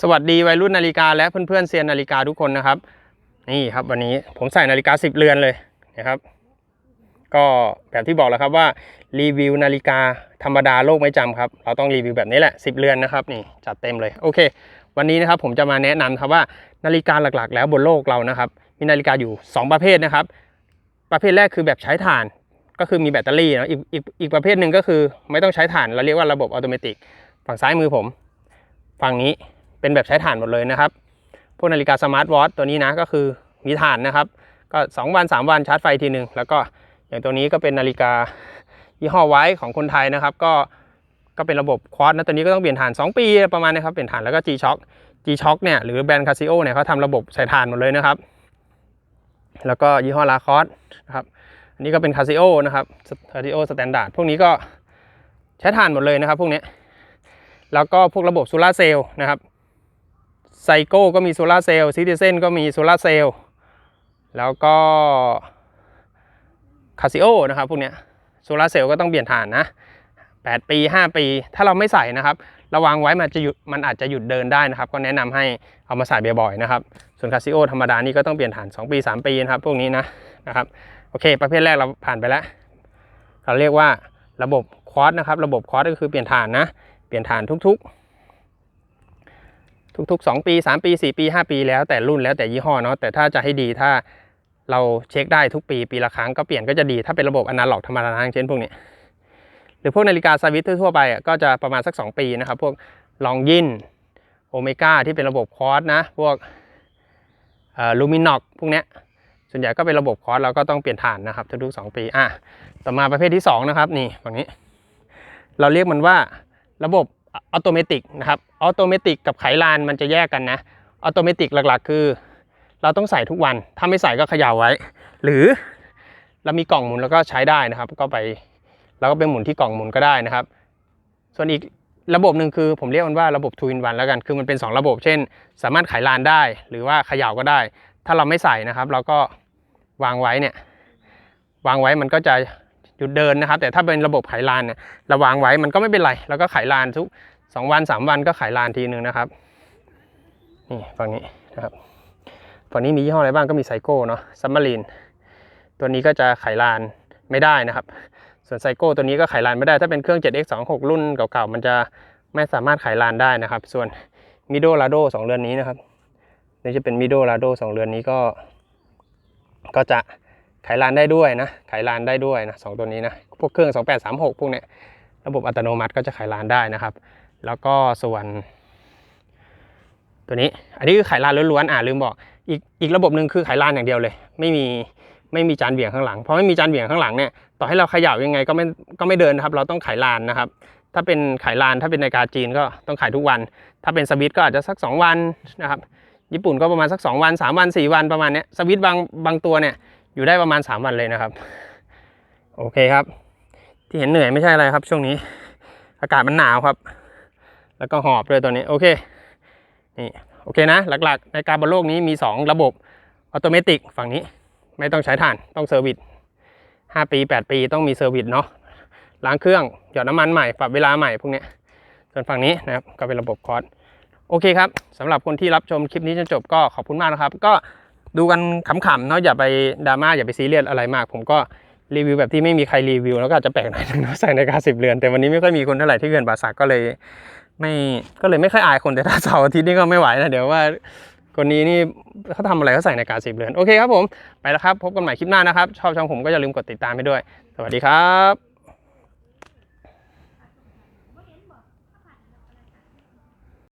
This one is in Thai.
สวัสดีวัยรุ่นนาฬิกาและเพื่อนๆเซียนนาฬิกาทุกคนนะครับ นี่ครับวันนี้ผมใส่นาฬิกา 10 เรือนเลยนะครับ ก็แบบที่บอกแล้วครับว่ารีวิวนาฬิกาธรรมดาโลกไม่จำครับ เราต้องรีวิวแบบนี้แหละ 10 เรือนนะครับนี่จัดเต็มเลยโอเค วันนี้นะครับผมจะมาแนะนำครับว่านาฬิกาหลักๆ แล้วบนโลกเรานะครับ มีนาฬิกาอยู่ 2 ประเภทนะครับ ประเภทแรกคือแบบใช้ถ่านก็คือมีแบตเตอรี่นะอีกอีกอีกประเภทหนึ่งก็คือไม่ต้องใช้ถ่านเราเรียกว่าระบบอัตโนมัติฝั่งซ้ายมือผม ฝั่งนี้ เป็นแบบใช้ถ่านหมดเลยนะครับ พวกนาฬิกาสมาร์ทวอทตัวนี้นะก็คือมีถ่านนะครับ ก็ 2 วัน 3 วันชาร์จไฟทีหนึ่งแล้วก็อย่างตัวนี้ก็เป็นนาฬิกายี่ห้อไว้ของคนไทยนะครับ ก็ก็เป็นระบบควอตนะตัวนี้ก็ต้องเปลี่ยนถ่าน 2 ปีประมาณนะครับเปลี่ยนถ่านแล้วก็ G-Shock G-Shock เนี่ยหรือแบรนด์ Casio เนี่ยเขาทำระบบใส่ถ่านหมดเลยนะครับ แล้วก็ยี่ห้อลาคอสนะครับอันนี้ก็เป็น Casio นะครับ Casio Standard พวกนี้ก็ใช้ถ่านหมดเลยนะครับ พวกนี้แล้วก็พวกระบบโซลาร์เซลล์นะครับ ไซโก้ก็มีโซลาร์เซลล์ซิติเซนก็มีโซลาร์เซลล์แล้วก็คาซิโอนะครับพวกเนี้ยโซลาร์เซลล์ก็ต้องเปลี่ยนถ่านนะ 8 ปี 5 ปี ถ้าเราไม่ใส่นะครับ ระวังไว้มันจะหยุดมันอาจจะหยุดเดินได้นะครับ ก็แนะนำให้เอามาใส่บ่อยๆนะครับ ส่วนคาซิโอธรรมดานี่ก็ต้องเปลี่ยนถ่าน 2 ปี 3 ปีนะครับ พวกนี้นะนะครับ โอเค ประเภทแรกเราผ่านไปแล้ว เราเรียกว่าระบบควอตนะครับ ระบบควอตก็คือเปลี่ยนถ่านนะ เปลี่ยนถ่านทุกๆ ทุกๆ 2 ปี 3 ปี 4 ปี 5 ปีแล้วแต่รุ่นแล้วแต่ยี่ห้อเนาะแต่ถ้าจะให้ดีถ้าเราเช็คได้ทุกปีปีละครั้งก็เปลี่ยนก็จะดีถ้าเป็นระบบอนาล็อกธรรมดาอย่างเช่นพวกนี้หรือพวกนาฬิกาสวิตทั่วไปอะก็จะประมาณสัก 2 ปีนะครับ พวกลองยินโอเมก้าที่เป็นระบบคอร์สนะ พวกลูมินอกพวกเนี้ยส่วนใหญ่ก็เป็นระบบคอร์สเราก็ต้องเปลี่ยนฐานนะครับทุกๆ2ปีอะต่อมาประเภทที่ 2 นะครับ นี่ฝั่งนี้ เราเรียกมันว่าระบบ อัตโนมัตินะครับอัตโนมัติกับไขลานมันจะแยกกันนะอัตโนมัติหลักๆ คือ เราต้องใส่ทุกวันถ้าไม่ใส่ก็เขย่าไว้ หรือเรามีกล่องหมุนแล้วก็ใช้ได้นะครับ ก็ไปเราก็ไปหมุนที่กล่องหมุนก็ได้นะครับ ส่วนอีกระบบหนึ่งคือผมเรียกมันว่าระบบ2 in 1แล้วกัน คือมันเป็น 2 ระบบ เช่น สามารถไขลานได้ หรือว่าเขย่าก็ได้ ถ้าเราไม่ใส่นะครับ เราก็วางไว้เนี่ย วางไว้มันก็จะ หยุดเดินนะครับ แต่ถ้าเป็นระบบไขลานเนี่ยราวางไว้มันก็ไม่เป็นไร แล้วก็ไขลานทุก2วัน3วันก็ไขลานทีหนึ่งนะครับนี่ฝั่งนี้นะครับฝั่งนี้มียี่ห้ออะไรบ้างก็มีไซโก้เนาะซัมมารีนตัวนี้ก็จะไขลานไม่ได้นะครับ ส่วนไซโก้ตัวนี้ก็ไขลานไม่ได้ถ้าเป็นเครื่อง 7x26 รุ่นเก่าๆมันจะไม่สามารถไขลานได้นะครับ ส่วนมิโดลาโดสองเรือนนี้นะครับนี่จะเป็นมิโดลาโดสองเรือนนี้ก็ ก็จะ ไขลานได้ด้วยนะ ไขลานได้ด้วยนะสองตัวนี้นะ พวกเครื่อง 2836 พวกเนี้ย ระบบอัตโนมัติก็จะไขลานได้นะครับ แล้วก็ส่วน ตัวนี้ อันนี้คือไขลานล้วนๆ อ่าลืมบอก อีกอีกระบบหนึ่งคือไขลานอย่างเดียวเลย ไม่มีไม่มีจานเบี่ยงข้างหลัง เพราะไม่มีจานเบี่ยงข้างหลังเนี่ย ต่อให้เราขย่ายังไงก็ไม่ก็ไม่เดินนะครับ เราต้องไขลานนะครับ ถ้าเป็นไขลานถ้าเป็นนาฬิกาจีนก็ต้องขายทุกวัน ถ้าเป็นสวิตก็อาจจะสัก 2 วันนะครับ ญี่ปุ่นก็ประมาณสัก 2 วัน 3 วัน 4 วันประมาณเนี้ย สวิตบางบางตัวเนี่ย อยู่ได้ประมาณ 3 วันเลยนะครับ โอเคครับ ที่เห็นเหนื่อยไม่ใช่อะไรครับ ช่วงนี้ อากาศมันหนาวครับ แล้วก็หอบเลยตัวนี้โอเคนี่โอเคนะ หลักๆ ในการบนโลกนี้มี 2 ระบบออโตเมติกฝั่งนี้ไม่ต้องใช้ถ่านต้องเซอร์วิส5 ปี 8 ปีต้องมีเซอร์วิสเนาะล้างเครื่องหยอดน้ำมันใหม่ปรับเวลาใหม่พวกนี้ส่วนฝั่งนี้นะครับก็เป็นระบบคอร์สโอเคครับสำหรับคนที่รับชมคลิปนี้จนจบก็ขอบคุณมากนะครับ ก็ ดูกันขำๆเนาะอย่าไปดราม่าอย่าไปซีเรียสอะไรมาก ผมก็รีวิวแบบที่ไม่มีใครรีวิว แล้วก็อาจจะแปลกหน่อยนึงเนาะใส่ในกาสิบเรือน แต่วันนี้ไม่ค่อยมีคนเท่าไหร่ที่เกินบาสักก็เลย ไม่ก็เลยไม่ค่อยอายคนแต่ถ้าเสาร์อาทิตย์นี่ก็ไม่ไหวนะเดี๋ยวว่าคนนี้นี่เขาทำอะไรเขาใส่ในกาสิบเรือน โอเคครับผม ไปแล้วครับ พบกันใหม่คลิปหน้านะครับ ชอบช่องผมก็อย่าลืมกดติดตามไปด้วย สวัสดีครับ